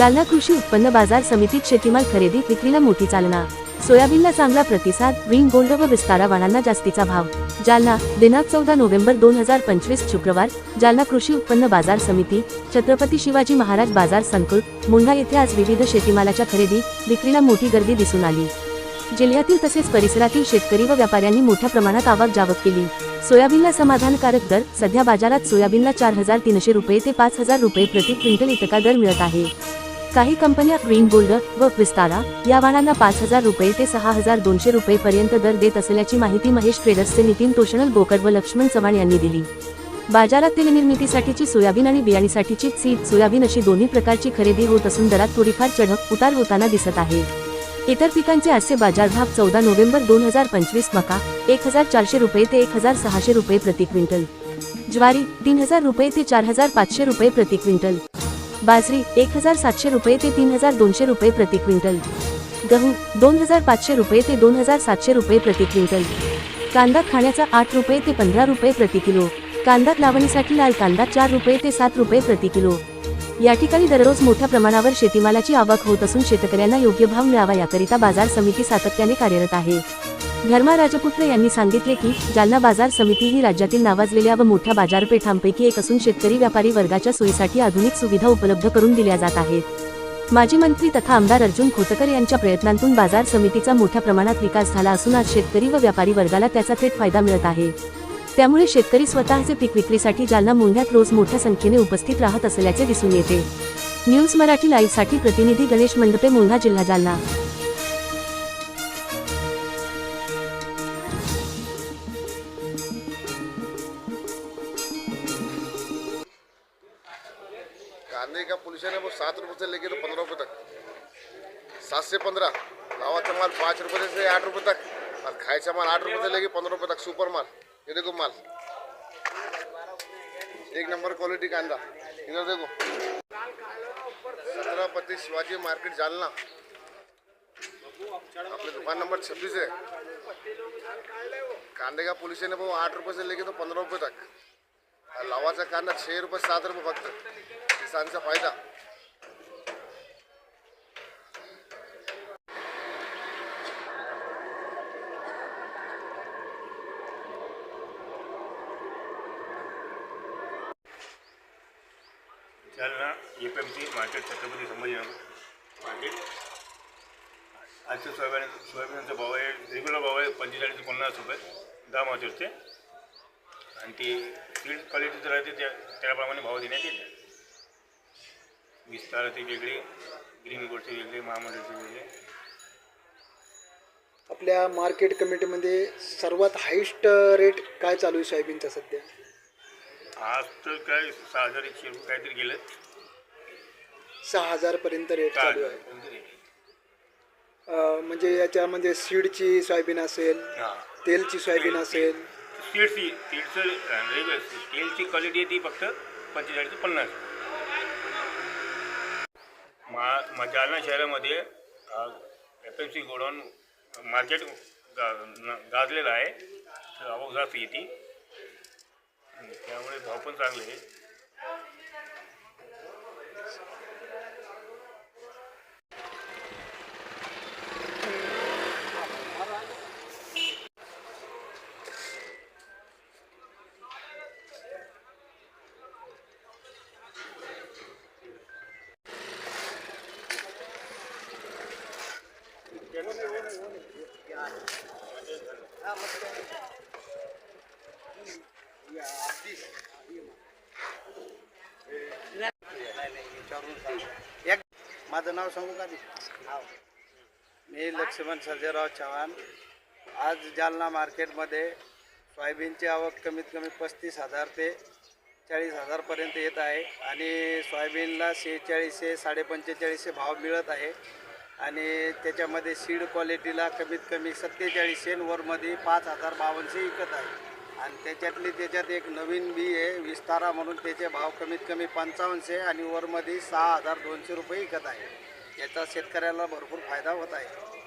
जालना कृषी उत्पन्न बाजार समितीत शेतीमाल खरेदी विक्रीला मोठी चालना. सोयाबीनला चांगला प्रतिसाद ग्रीन गोल्ड व विस्तारा वाणांना जास्तीचा भाव. जालना दिनांक चौदा नोव्हेंबर दोन हजार पंचवीस शुक्रवार जालना कृषी उत्पन्न बाजार समिती छत्रपती शिवाजी महाराज बाजार संकुल मुंढा येथे आज विविध शेतीमालाच्या खरेदी विक्रीला मोठी गर्दी दिसून आली. जिल्ह्यातील तसेच परिसरातील शेतकरी व व्यापाऱ्यांनी मोठ्या प्रमाणात आवक जावक केली. सोयाबीनला समाधानकारक दर सध्या बाजारात सोयाबीनला चार हजार तीनशे रुपये ते पाच हजार रुपये प्रति क्विंटल इतका दर मिळत आहे. काही कंपन्या ग्रीन गोल्ड व विस्तारा या वाहनांना पाच हजार रुपये ते सहा हजार दोनशे रुपये पर्यंत दर देत असल्याची माहिती महेश ट्रेडर्सचे नितीन तोषणल बोकड व लक्ष्मण चव्हाण यांनी दिली. बाजारात तेल निर्मितीसाठीची सोयाबीन आणि बियाणीसाठीची सीड सोयाबीन अशी दोन्ही प्रकारची खरेदी होत असून दरात थोडीफार चढक उतार होताना दिसत आहे. इतर पिकांचे आजचे बाजारभाव चौदा नोव्हेंबर दोन हजार पंचवीस मका एक हजार चारशे रुपये ते एक हजार सहाशे रुपये प्रति क्विंटल. ज्वारी तीन हजार रुपये ते चार हजार पाचशे रुपये प्रति क्विंटल. बाजरी एक हजार सातशे रुपये ते तीन हजार दोनशे रुपये प्रति क्विंटल. गहू दोन हजार पाचशे रुपये ते दोन हजार सातशे रुपये प्रति क्विंटल. कांदा खाण्याचा आठ रुपये ते पंधरा रुपये प्रति किलो. कांदा लावणीसाठी लाल कांदा चार रुपये ते सात रुपये प्रति किलो. या ठिकाणी दररोज मोठ्या प्रमाणावर शेतीमालाची आवक होत असून शेतकऱ्यांना योग्य भाव मिळावा याकरिता बाजार समिती सातत्याने कार्यरत आहे. धर्मा राजपुत्र यांनी सांगितले की जालना बाजार समिती ही राज्यातील नावाजलेल्या व मोठ्या बाजारपेठांपैकी एक असून शेतकरी व्यापारी वर्गाच्या सोयीसाठी आधुनिक सुविधा उपलब्ध करून दिल्या जात आहेत. माजी मंत्री तथा आमदार अर्जुन खोतकर यांच्या प्रयत्नांतून बाजार समितीचा मोठ्या प्रमाणात विकास झाला असून आज शेतकरी व व्यापारी वर्गाला त्याचा थेट फायदा मिळत आहे. त्यामुळे शेतकरी स्वतःचे पीक विक्रीसाठी जालना मुंढ्यात रोज मोठ्या संख्येने उपस्थित राहत असल्याचे दिसून येते. न्यूज मराठी लाईव्हसाठी प्रतिनिधी गणेश मंडपे मुंढा जिल्हा जालना. कांदे पुलिस ने वो सात रुपये से लेके तो पंद्रह रुपये तक। सात से पंद्रह। लावाचा माल पाँच रुपये से आठ रुपये तक। और खायचा माल आठ रुपये से लेके पंद्रह रुपये तक सुपर माल। ये देखो माल। एक नंबर क्वालिटी कांदा इधर देखो। छत्रपति शिवाजी मार्केट जालना। अपने दुकान नंबर छब्बीस है। कांदे का पुलिस ने वो आठ रुपये से लेके तो पंद्रह रुपये तक। और लावाचा कांदा छः रुपये सात रुपये फक्त किसानचा फायदा. Jalna F M C market Chhatrapati Sambhajinagar market. आजचं सोयाबीन सोयाबीनचा भाव आहे रेग्युलर भाव आहे पंचेचाळीस ते पन्नास रुपये दहा मार्चचे आणि ते सीड क्वालिटीचं राहते त्या त्याप्रमाणे भाव देण्यात येते. विस्ताराचे वेगळे ग्रीन गोल्डचे वेगळे महामंडळचे वेगळे. आपल्या मार्केट कमिटीमध्ये सर्वात हायस्ट रेट काय चालू आहे सोयाबीनचा सध्या? आज तर काय सहा हजार एकशे रुपये काहीतरी गेलं. सहा हजारपर्यंत रेट सहा चालू हजार आहे? अं, म्हणजे याच्यामध्ये सीडची सोयाबीन असेल तेलची सोयाबीन असेल. स्टीलची स्टीलचं रेल्वे स्टीलची क्वालिटी आहे ती फक्त पंचेचाळीस ते पन्नास. मा जालना शहरामध्ये F M C godown market गा गाजलेलं आहे. आवक जास्त येते. आणि त्यामुळे भाव पण चांगले आहे एक माझं नाव सांगू का मी लक्ष्मण सर्जेराव चव्हाण. आज जालना मार्केटमध्ये सोयाबीनची आवक कमीत कमी पस्तीस हजार ते चाळीस हजारपर्यंत येत आहे आणि सोयाबीनला शेहेचाळीसशे साडेपंचेचाळीसशे भाव मिळत आहे. आणि त्याच्यामध्ये सीड क्वालिटीला कमीत कमी सत्तेचाळीसशे वरमध्ये पाच हजार बावनशे विकत आहे. आणि त्याच्यातली त्याच्यात एक नवीन बी आहे विस्तारा म्हणून त्याचे भाव कमीत कमी पंचावन्नशे आणि वरमध्ये सहा हजार दोनशे रुपये विकत आहे. याचा शेतकऱ्याला भरपूर फायदा होत आहे.